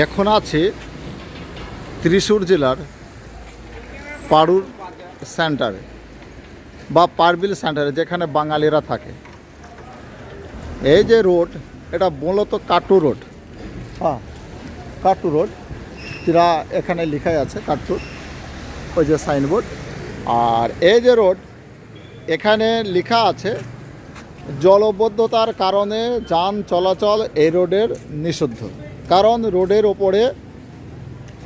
এখন আছে ত্রিশূর জেলার পাড়ুর সেন্টারে বা পারবিল সেন্টারে, যেখানে বাঙালিরা থাকে। এই যে রোড, এটা মূলত কাটু রোড। হ্যাঁ কাটু রোড, যেটা এখানে লেখাই আছে কাটু, ওই যে সাইনবোর্ড। আর এই যে রোড, এখানে লেখা আছে, জলবদ্ধতার কারণে যান চলাচল এই রোডের নিষিদ্ধ। কারণ রোডের ওপরে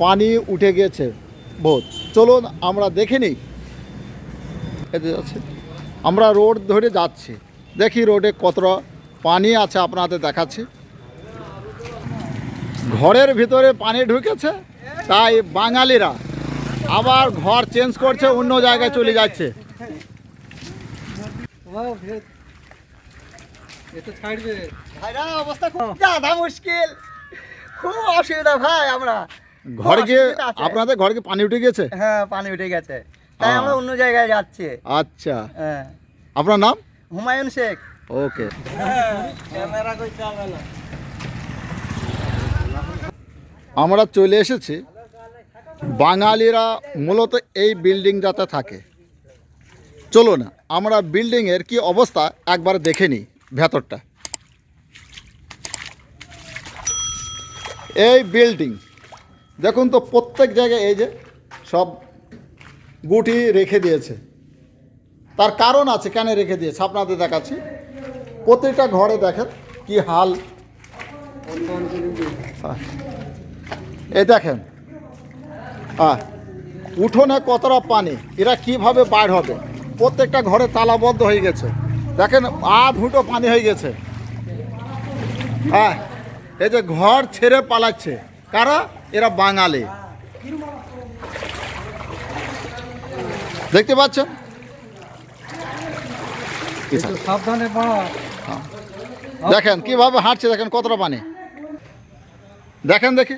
পানি উঠে গেছে বহুত চলুন আমরা দেখে নিই। এতে যাচ্ছে আমরা রোড ধরে যাচ্ছি। দেখি রোডে কতটা পানি আছে আপনাদের দেখাচ্ছি। ঘরের ভিতরে পানি ঢুকেছে তাই বাঙালিরা আবার ঘর চেঞ্জ করছে অন্য জায়গায় চলে যাচ্ছে। ভাইরা অবস্থা খুব জাদা মুশকিল। খুব অসুবিধা ভাই আমরা। ঘরে গিয়ে আপনাদের ঘরে কি পানি উঠে গেছে হ্যাঁ পানি উঠে গেছে। তাই আমরা অন্য জায়গায় যাচ্ছি। আচ্ছা। হ্যাঁ। আপনার নাম? হুমায়ুন শেখ। ওকে। ক্যামেরা কই না। আমরা চলে এসেছি। বাঙালিরা মূলত এই বিল্ডিং যাতে থাকে। চলুন আমরা বিল্ডিংয়ের কি অবস্থা একবার দেখে নিই ভেতরটা। এই বিল্ডিং দেখুন তো প্রত্যেক জায়গায় এই যে সব গুটি রেখে দিয়েছে। তার কারণ আছে, কেন রেখে দিয়েছে? আপনাদের দেখাচ্ছি। প্রত্যেকটা ঘরে দেখেন কি হাল। এই দেখেন। হ্যাঁ উঠোনে কতটা পানি, এরা কীভাবে বাইর হবে? প্রত্যেকটা ঘরে তালাবদ্ধ হয়ে গেছে। দেখেন আধ হুটো পানি হয়ে গেছে। হ্যাঁ এই যে ঘর ছেড়ে পালাচ্ছে। কারা? এরা বাঙালি। দেখতে পাচ্ছেন? সাবধানে দেখেন কীভাবে হাঁটছে দেখেন কতটা পানি। দেখেন দেখি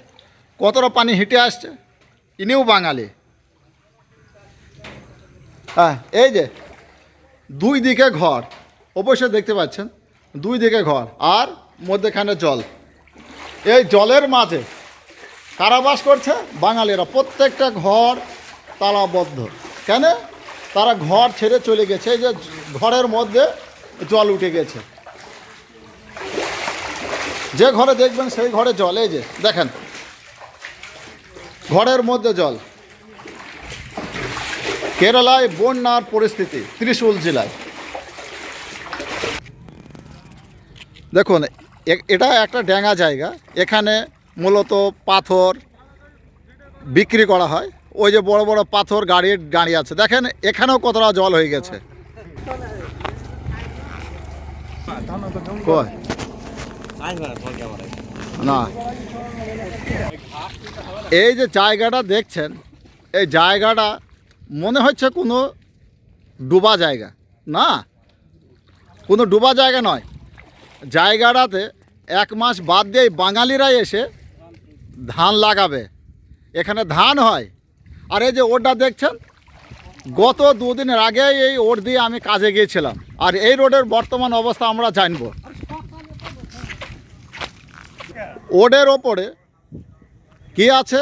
কতটা পানি হেঁটে আসছে। ইনিও বাঙালি। হ্যাঁ এই যে দুই দিকে ঘর। অবশ্যই দেখতে পাচ্ছেন দুই দিকে ঘর আর মধ্যেখানে জল। এই জলের মাঝে কারাবাস করছে বাঙালিরা। প্রত্যেকটা ঘর তালাবদ্ধ। কেন? তারা ঘর ছেড়ে চলে গেছে। এই যে ঘরের মধ্যে জল উঠে গেছে। যে ঘরে দেখবেন সেই ঘরে জল। এই যে দেখেন, ঘরের মধ্যে জল। কেরালায় বন্যার পরিস্থিতি ত্রিশূল জেলায়। দেখুন এটা একটা ড্যাঙা জায়গা। এখানে মূলত পাথর বিক্রি করা হয়। ওই যে বড় বড় পাথর গাড়ি গাড়ি আছে। দেখেন, এখানেও কতটা জল হয়ে গেছে। না। এই যে জায়গাটা দেখছেন, এই জায়গাটা মনে হচ্ছে কোনো ডুবা জায়গা। না, কোনো ডুবা জায়গা নয়। জায়গাটাতে এক মাস বাদ দিয়ে বাঙালিরাই এসে ধান লাগাবে। এখানে ধান হয়। আর এই যে ওরটা দেখছেন? গত দুদিনের আগে এই ওর দিয়ে আমি কাজে গিয়েছিলাম। আর এই রোডের বর্তমান অবস্থা আমরা জানব। ওডের ওপরে কি আছে?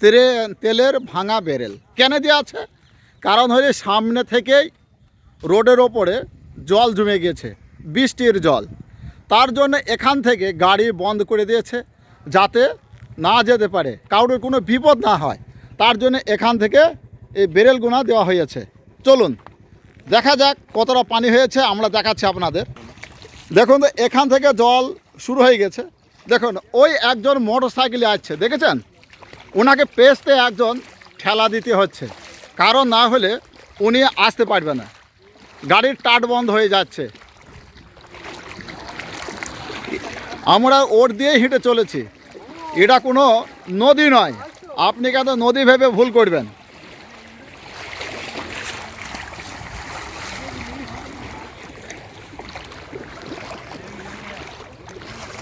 তেরে, তেলের ভাঙা বেরেল। কেন দিয়ে আছে? কারণ হলে সামনে থেকেই রোডের ওপরে জল জমে গেছে বৃষ্টির জল। তার জন্য এখান থেকে গাড়ি বন্ধ করে দিয়েছে যাতে না যেতে পারে। কারোর কোনো বিপদ না হয়। তার জন্য এখান থেকে এই বেরেলগুনা দেওয়া হয়েছে। চলুন, দেখা যাক কতটা পানি হয়েছে। আমরা দেখাচ্ছি আপনাদের। দেখুন তো, এখান থেকে জল শুরু হয়ে গেছে। দেখুন, ওই একজন মোটর সাইকেলে আসছে, দেখেছেন? ওনাকে পেস্তে একজন ঠেলা দিতে হচ্ছে। কারণ না হলে উনি আসতে পারবে না। গাড়ির টাট বন্ধ হয়ে যাচ্ছে। আমরা ওর দিয়ে হেঁটে চলেছি। এটা কোনো নদী নয়। আপনি কেন নদী ভেবে ভুল করবেন?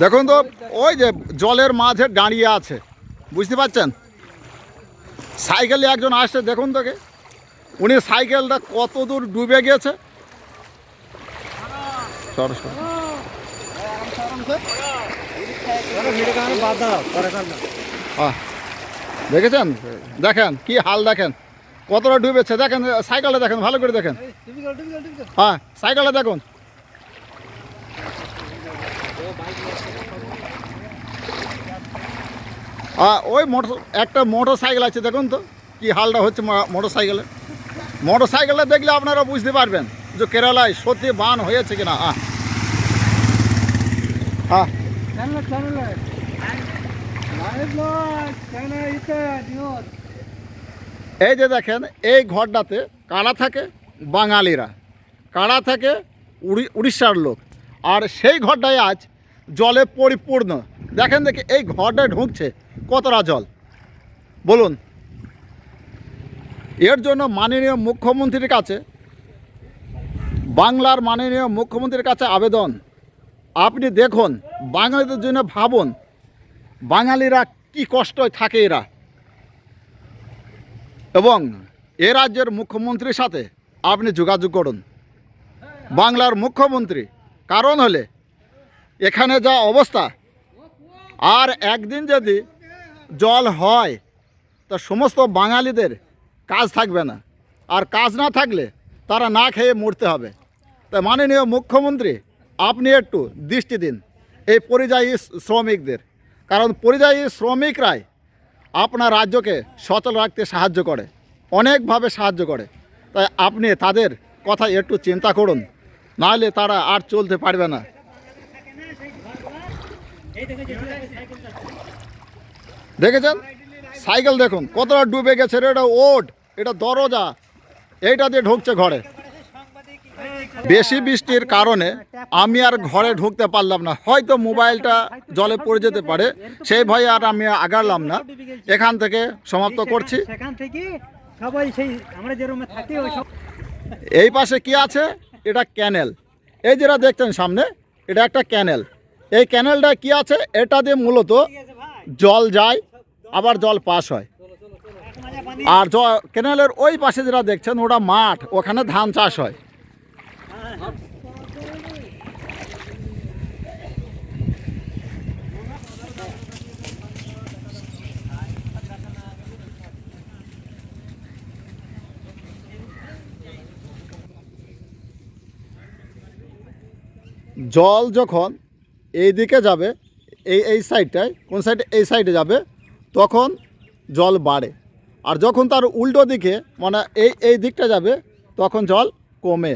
দেখুন তো ওই যে জলের মাঝে দাঁড়িয়ে আছে। বুঝতে পারছেন? সাইকেলে একজন আসছে দেখুন তোকে উনি সাইকেলটা কত দূর ডুবে গেছে। সর, সর। আহ, দেখেছেন? দেখেন, কি হাল দেখেন। কতটা ডুবেছে, দেখেন, সাইকেলটা দেখেন, ভালো করে দেখেন। হ্যাঁ সাইকেলটা দেখুন। ওই মোটর একটা মোটর সাইকেল আছে, দেখুন তো, কি হালটা হচ্ছে মোটর সাইকেলে মোটর সাইকেলটা দেখলে আপনারা বুঝতে পারবেন যে কেরালায় সত্যি বান হয়েছে কিনা। হ্যাঁ। এই যে দেখেন এই ঘরটাতে কারা থাকে? বাঙালিরা। কারা থাকে? উড়িষ্যার লোক। আর সেই ঘরটায় আজ জলে পরিপূর্ণ। দেখেন দেখি এই ঘরটায় ঢুকছে কতটা জল? বলুন। এর জন্য মাননীয় মুখ্যমন্ত্রীর কাছে বাংলার মাননীয় মুখ্যমন্ত্রীর কাছে আবেদন। আপনি দেখুন, বাঙালিদের জন্য ভাবুন, বাঙালিরা কি কষ্টয় থাকে এরা। এবং এ রাজ্যের মুখ্যমন্ত্রীর সাথে আপনি যোগাযোগ করুন। বাংলার মুখ্যমন্ত্রী, কারণ হলে এখানে যা অবস্থা, আর একদিন যদি জল হয়, তা সমস্ত বাঙালিদের কাজ থাকবে না। আর কাজ না থাকলে তারা না খেয়ে মরতে হবে। তাই মাননীয় মুখ্যমন্ত্রী আপনি একটু দৃষ্টি দিন এই পরিযায়ী শ্রমিকদের। কারণ পরিযায়ী শ্রমিকরাই আপনার রাজ্যকে সচল রাখতে সাহায্য করে, অনেকভাবে সাহায্য করে। তাই আপনি তাদের কথা একটু চিন্তা করুন, নাহলে তারা আর চলতে পারবে না। দেখেছেন? সাইকেল দেখুন, কতটা ডুবে গেছে রে, এটা ওট, এটা দরজা, এইটা দিয়ে ঢুকছে ঘরে। বেশি বৃষ্টির কারণে আমি আর ঘরে ঢুকতে পারলাম না। হয়তো মোবাইলটা জলে পড়ে যেতে পারে সেই ভয়ে আর আমি আগারলাম না। এখান থেকে সমাপ্ত করছি। সবাই সেই আমরা যে রুমে থাকি এই পাশে কি আছে? এটা ক্যানেল। এই যেটা দেখছেন সামনে এটা একটা ক্যানেল। এই ক্যানেলটা কি আছে? এটা দিয়ে মূলত জল যায় আবার জল পাস হয়। আর ক্যানেলের ওই পাশে যেটা দেখছেন ওটা মাঠ ওখানে ধান চাষ হয়। জল যখন এই দিকে যাবে, এই এই সাইডটায় কোন সাইডে এই সাইডে যাবে, তখন জল বাড়ে। আর যখন তার উল্টো দিকে মানে এই এই দিকটা যাবে, তখন জল কমে।